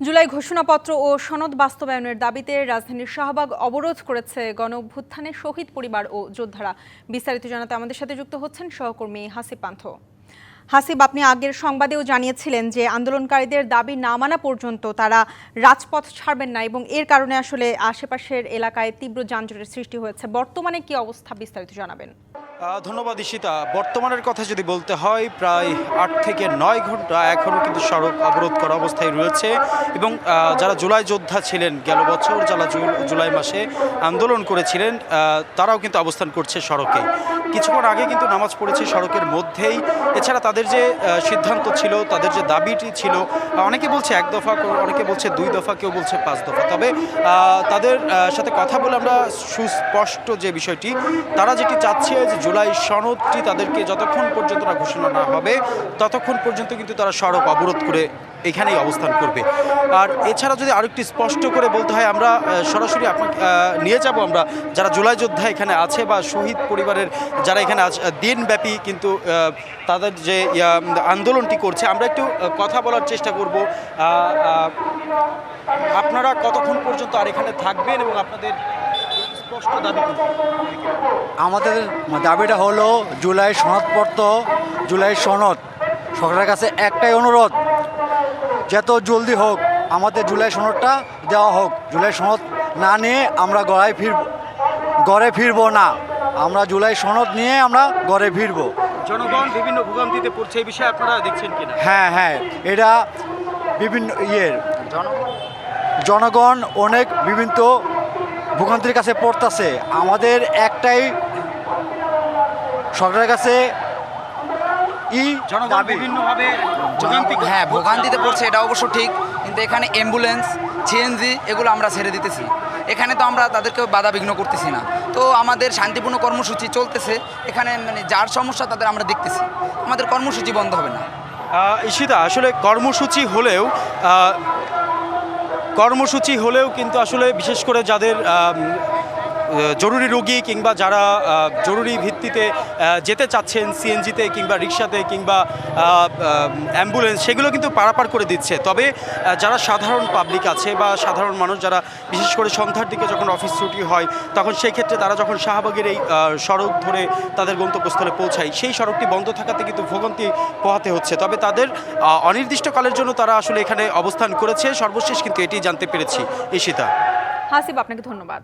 জুলাই ঘোষণাপত্র ও সনদ বাস্তবায়নের দাবিতে রাজধানীর শাহবাগ অবরোধ করেছে গণ অভ্যুত্থানের শহীদ পরিবার ও যোদ্ধারা। বিস্তারিত জানাতে আমাদের সাথে যুক্ত হচ্ছেন সহকর্মী হাসিব পান্থ। হাসিব, আপনি আগের সংবাদেও জানিয়েছিলেন যে আন্দোলনকারীদের দাবি না মানা পর্যন্ত তারা রাজপথ ছাড়বেন না এবং এর কারণে আসলে আশেপাশের এলাকায় তীব্র যানজটের সৃষ্টি হয়েছে। বর্তমানে কি অবস্থা, বিস্তারিত জানাবেন। ধন্যবাদ ঈশিতা। বর্তমানের কথা যদি বলতে হয়, প্রায় আট থেকে নয় ঘণ্টা এখনও কিন্তু সড়ক অবরোধ করা অবস্থায় রয়েছে এবং যারা জুলাই যোদ্ধা ছিলেন, গেল বছর যারা জুলাই মাসে আন্দোলন করেছিলেন তারাও কিন্তু অবস্থান করছে সড়কে। কিছুক্ষণ আগে কিন্তু নামাজ পড়েছে সড়কের মধ্যেই। এছাড়া তাদের যে সিদ্ধান্ত ছিল, তাদের যে দাবিটি ছিল অনেকে বলছে এক দফা অনেকে বলছে দুই দফা, কেউ বলছে পাঁচ দফা। তবে তাদের সাথে কথা বলে আমরা সুস্পষ্ট যে বিষয়টি, তারা যেটি চাচ্ছে যে জুলাই সনদটি তাদেরকে যতক্ষণ পর্যন্ত না ঘোষণা না হবে, ততক্ষণ পর্যন্ত কিন্তু তারা সড়ক অবরোধ করে এখানেই অবস্থান করবে। আর এছাড়া যদি আরেকটি স্পষ্ট করে বলতে হয়, আমরা সরাসরি আপনাকে নিয়ে যাব আমরা। যারা জুলাই যোদ্ধা এখানে আছে বা শহীদ পরিবারের যারা এখানে আছে দিনব্যাপী কিন্তু তাদের যে আন্দোলনটি করছে, আমরা একটু কথা বলার চেষ্টা করব। আপনারা কতক্ষণ পর্যন্ত আর এখানে থাকবেন এবং আপনাদের স্পষ্ট দাবি আমাদের দাবিটা হলো জুলাই সনদপত্র জুলাই সনদ। সরকারের কাছে একটাই অনুরোধ যত জলদি হোক আমাদের জুলাই সনদটা দেওয়া হোক। জুলাই সনদ না নিয়ে আমরা গড়ায় ফির গড়ে ফিরবো না। আমরা জুলাই সনদ নিয়ে আমরা গড়ে ফিরবো। জনগণ বিভিন্ন ভোগান্তিতে পড়ছে এই বিষয়ে আপনারা দেখছেন কিনা? হ্যাঁ হ্যাঁ এটা বিভিন্ন ইয়ের। জনগণ অনেক বিভিন্ন ভোগান্তির কাছে পড়তেছে। আমাদের একটাই সরকারের কাছে ই জনগণ বিভিন্নভাবে হ্যাঁ ভোগান্তিতে পড়ছে এটা অবশ্য ঠিক কিন্তু এখানে অ্যাম্বুলেন্স সিএনজি এগুলো আমরা ছেড়ে দিতেছি। এখানে তো আমরা তাদেরকে বাধা বিঘ্ন করতেছি না। তো আমাদের শান্তিপূর্ণ কর্মসূচি চলতেছে এখানে মানে যার সমস্যা তাদের আমরা দেখতেছি। আমাদের কর্মসূচি বন্ধ হবে না। ঈশিতা আসলে কর্মসূচি হলেও কর্মসূচি হলেও কিন্তু আসলে বিশেষ করে যাদের জরুরি রোগী কিংবা যারা জরুরি ভিত্তিতে যেতে চাচ্ছেন, সিএনজিতে কিংবা রিক্সাতে কিংবা অ্যাম্বুলেন্স, সেগুলো কিন্তু পারাপার করে দিচ্ছে। তবে যারা সাধারণ পাবলিক আছে বা সাধারণ মানুষ, যারা বিশেষ করে সন্ধ্যার দিকে যখন অফিস ছুটি হয়, তখন সেই ক্ষেত্রে তারা যখন শাহবাগের এই সড়ক ধরে তাদের গন্তব্যস্থলে পৌঁছায়, সেই সড়কটি বন্ধ থাকাতে কিন্তু ভোগান্তি পোহাতে হচ্ছে। তবে তাদের অনির্দিষ্টকালের জন্য তারা আসলে এখানে অবস্থান করেছে। সর্বশেষ কিন্তু এটি জানতে পেরেছি। ঈশিতা। হাসিব, আপনাকে ধন্যবাদ।